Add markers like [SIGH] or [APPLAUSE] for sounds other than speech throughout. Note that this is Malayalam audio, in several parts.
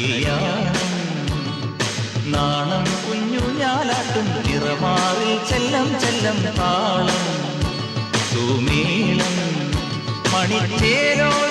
കല്യാണം. നാണം കുഞ്ഞു ഞാലാട്ടും നിറമാറിൽ ചെല്ലം ചെല്ലം താളം. സുമേളം മണിച്ചേരോലും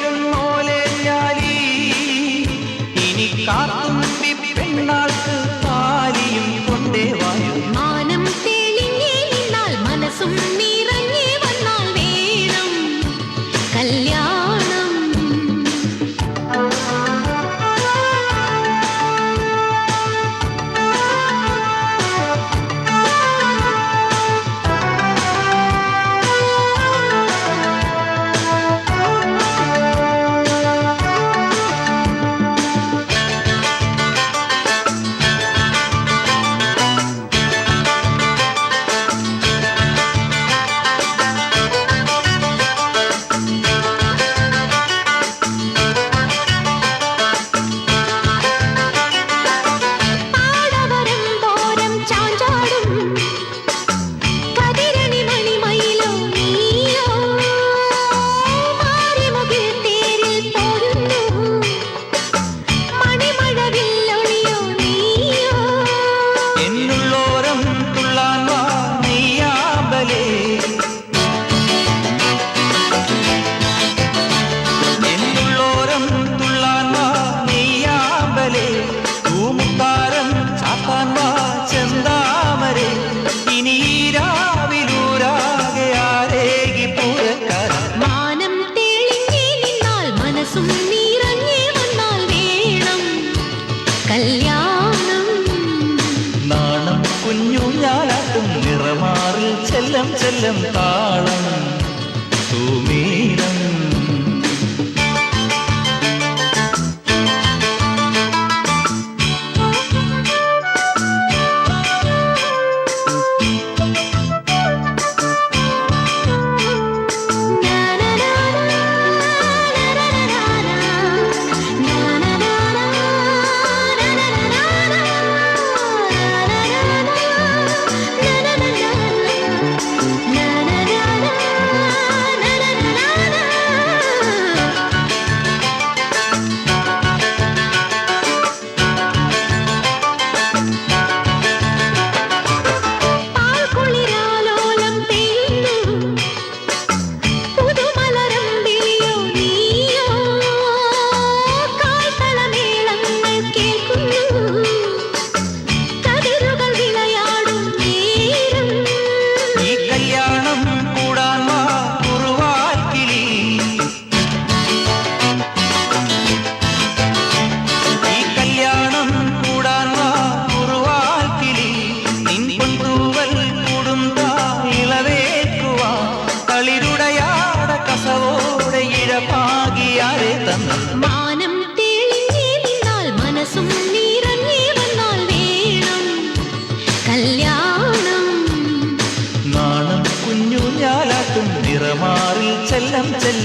കുഞ്ഞു ഞാനാട്ടും നിറമാറിൽ ചെല്ലം ചെല്ലം താളം.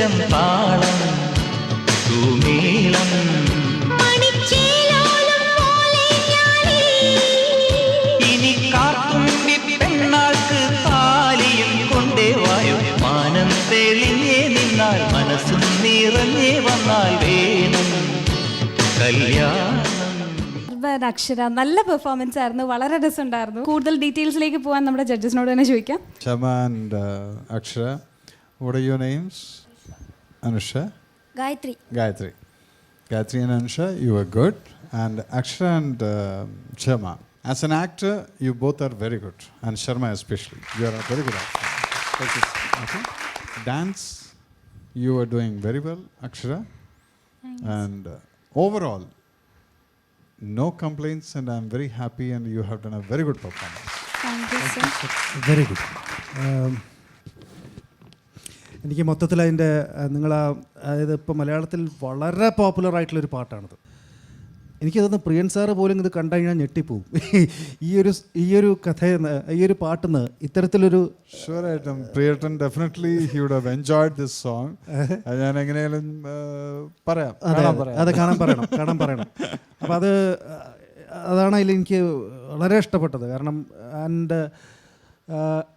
ചെല്ലം താളം ഞാനീ ഇനി കാത്തും പെണ്ണാൾക്ക് താലിയും കൊണ്ടേ വായു. മാനം തെളിഞ്ഞേ നിന്നാൽ മനസ്സും നിറഞ്ഞേ വന്നാൽ വേണം കല്യാണം. അക്ഷര നല്ല പെർഫോമൻസ് ആയിരുന്നു. വളരെ രസമുണ്ടായിരുന്നു. കൂടുതൽ ഡീറ്റെയിൽസിലേക്ക് പോകാൻ നമ്മുടെ ജഡ്ജസിനോട് തന്നെ ചോദിക്കാം. Shama and Akshara Akshara, what your your names? Anusha? Gayatri. Gayatri. Gayatri and Anusha, you were good. And Akshara and uh, Sharma. As an actor, you both are very good. And Sharma especially. You are a very good actor. Thank you. Okay. Dance, you were doing very well, Akshara. Thanks. And uh, overall, no complaints, and I'm very happy, and you have done a very good performance. Thank you, sir. Very good. Um, എനിക്ക് മൊത്തത്തിൽ അതിന്റെ നിങ്ങൾ അതായത് ഇപ്പോൾ മലയാളത്തിൽ വളരെ പോപ്പുലർ ആയിട്ടുള്ളൊരു പാട്ടാണിത്. എനിക്ക് തോന്നുന്നു പ്രിയൻ സാറ് പോലും ഇത് കണ്ടു കഴിഞ്ഞാൽ ഞെട്ടിപ്പോവും. ഈ ഒരു ഈ ഒരു കഥയെന്ന് ഈ ഒരു പാട്ടെന്ന് ഇത്തരത്തിലൊരു ഷുവറായിട്ടും പ്രിയട്ടൻ definitely he would have enjoyed this song. [LAUGHS] ഞാൻ എങ്ങനെയാലും പറയാം. അതെ കാണാൻ അതെ, കാണാൻ പറയണം കാണാൻ പറയണം. അപ്പം അത് അതാണ് അതിൽ എനിക്ക് വളരെ ഇഷ്ടപ്പെട്ടത്. കാരണം ആൻഡ്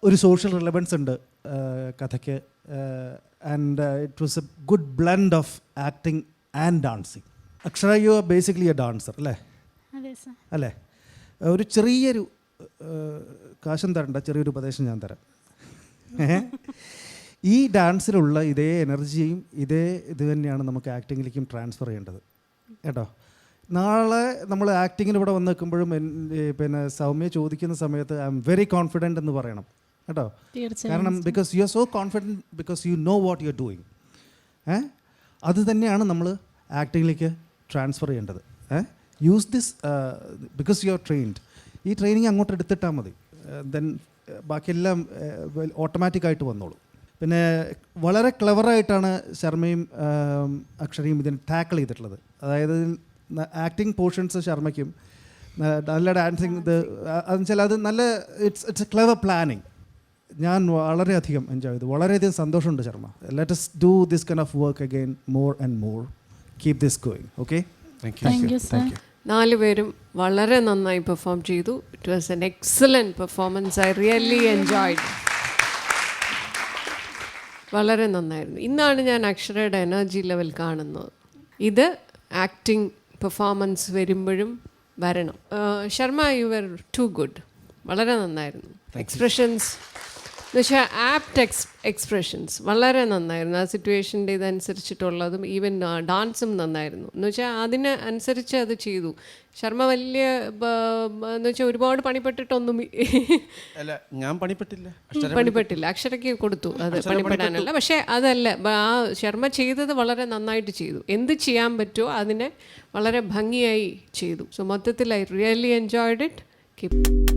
ഒരു സോഷ്യൽ റിലവൻസ് ഉണ്ട്. കഥയ്ക്ക് and it was a good blend of acting and dancing Akshara you are basically a dancer അല്ലേ? അല്ലേ? ഒരു ചെറിയൊരു കാശം തരണ്ട ചെറിയൊരു ഉപദേശം ഞാൻ തരാം? ഈ ഡാൻസിലുള്ള ഇതേ എനർജിയും ഇതേ ഇത് തന്നെയാണ് നമുക്ക് ആക്ടിങ്ങിലേക്കും ട്രാൻസ്ഫർ ചെയ്യേണ്ടത്. കേട്ടോ? നാളെ നമ്മൾ ആക്ടിങ്ങിന് ഇവിടെ വന്ന് നിൽക്കുമ്പോഴും പിന്നെ സൗമ്യ ചോദിക്കുന്ന സമയത്ത് ഐ എം വെരി കോൺഫിഡന്റ് എന്ന് പറയണം. കേട്ടോ? കാരണം because you are so confident because you know what you are doing ഏ? അത് തന്നെയാണ് നമ്മൾ ആക്ടിങ്ങിലേക്ക് ട്രാൻസ്ഫർ ചെയ്യേണ്ടത്. ഏ? Use this because you are trained ഈ ട്രെയിനിങ് അങ്ങോട്ട് എടുത്തിട്ടാൽ മതി. ദെൻ ബാക്കിയെല്ലാം ഓട്ടോമാറ്റിക്കായിട്ട് വന്നോളൂ. പിന്നെ വളരെ ക്ലവറായിട്ടാണ് ശർമ്മയും അക്ഷരയും ഇതിന് ടാക്കിൾ ചെയ്തിട്ടുള്ളത്. അതായത് ആക്ടിങ് പോർഷൻസ് ശർമ്മയ്ക്കും നല്ല ഡാൻസിങ് ഇത് അതെന്ന് വെച്ചാൽ അത് നല്ല it's it's a clever planning ഞാൻ വളരെയധികം എൻജോയ് ചെയ്തു. വളരെയധികം സന്തോഷമുണ്ട് Sharma. Let us do this kind of work again more and more keep this going okay thank you sir നാല് പേരും വളരെ നന്നായി പെർഫോം ചെയ്തു. It was an excellent performance I really enjoyed വളരെ നന്നായിരുന്നു. ഇന്നാണ് ഞാൻ അക്ഷരയുടെ എനർജി ലെവൽ കാണുന്നത്. ഇത് ആക്ടിങ് പെർഫോമൻസ് വരുമ്പോഴും വരണം. Sharma you were too good വളരെ നന്നായിരുന്നു. എക്സ്പ്രഷൻസ് എന്ന് വെച്ചാൽ ആപ്റ്റ് എക്സ് എക്സ്പ്രഷൻസ് വളരെ നന്നായിരുന്നു. ആ സിറ്റുവേഷന്റെ ഇതനുസരിച്ചിട്ടുള്ളതും ഈവൻ ഡാൻസും നന്നായിരുന്നു. എന്ന് വെച്ചാൽ അതിന് അനുസരിച്ച് അത് ചെയ്തു. ശർമ്മ വലിയ എന്ന് വെച്ചാൽ ഒരുപാട് പണിപ്പെട്ടിട്ടൊന്നും അല്ല ഞാൻ പണിപ്പെട്ടില്ല. പണിപ്പെട്ടില്ല. അക്ഷരയ്ക്ക് കൊടുത്തു. അത് പണിപ്പെടാനല്ല. പക്ഷേ അതല്ല ആ ശർമ്മ ചെയ്തത് വളരെ നന്നായിട്ട് ചെയ്തു. എന്ത് ചെയ്യാൻ പറ്റുമോ അതിനെ വളരെ ഭംഗിയായി ചെയ്തു. സോ മൊത്തത്തിൽ I really enjoyed it keep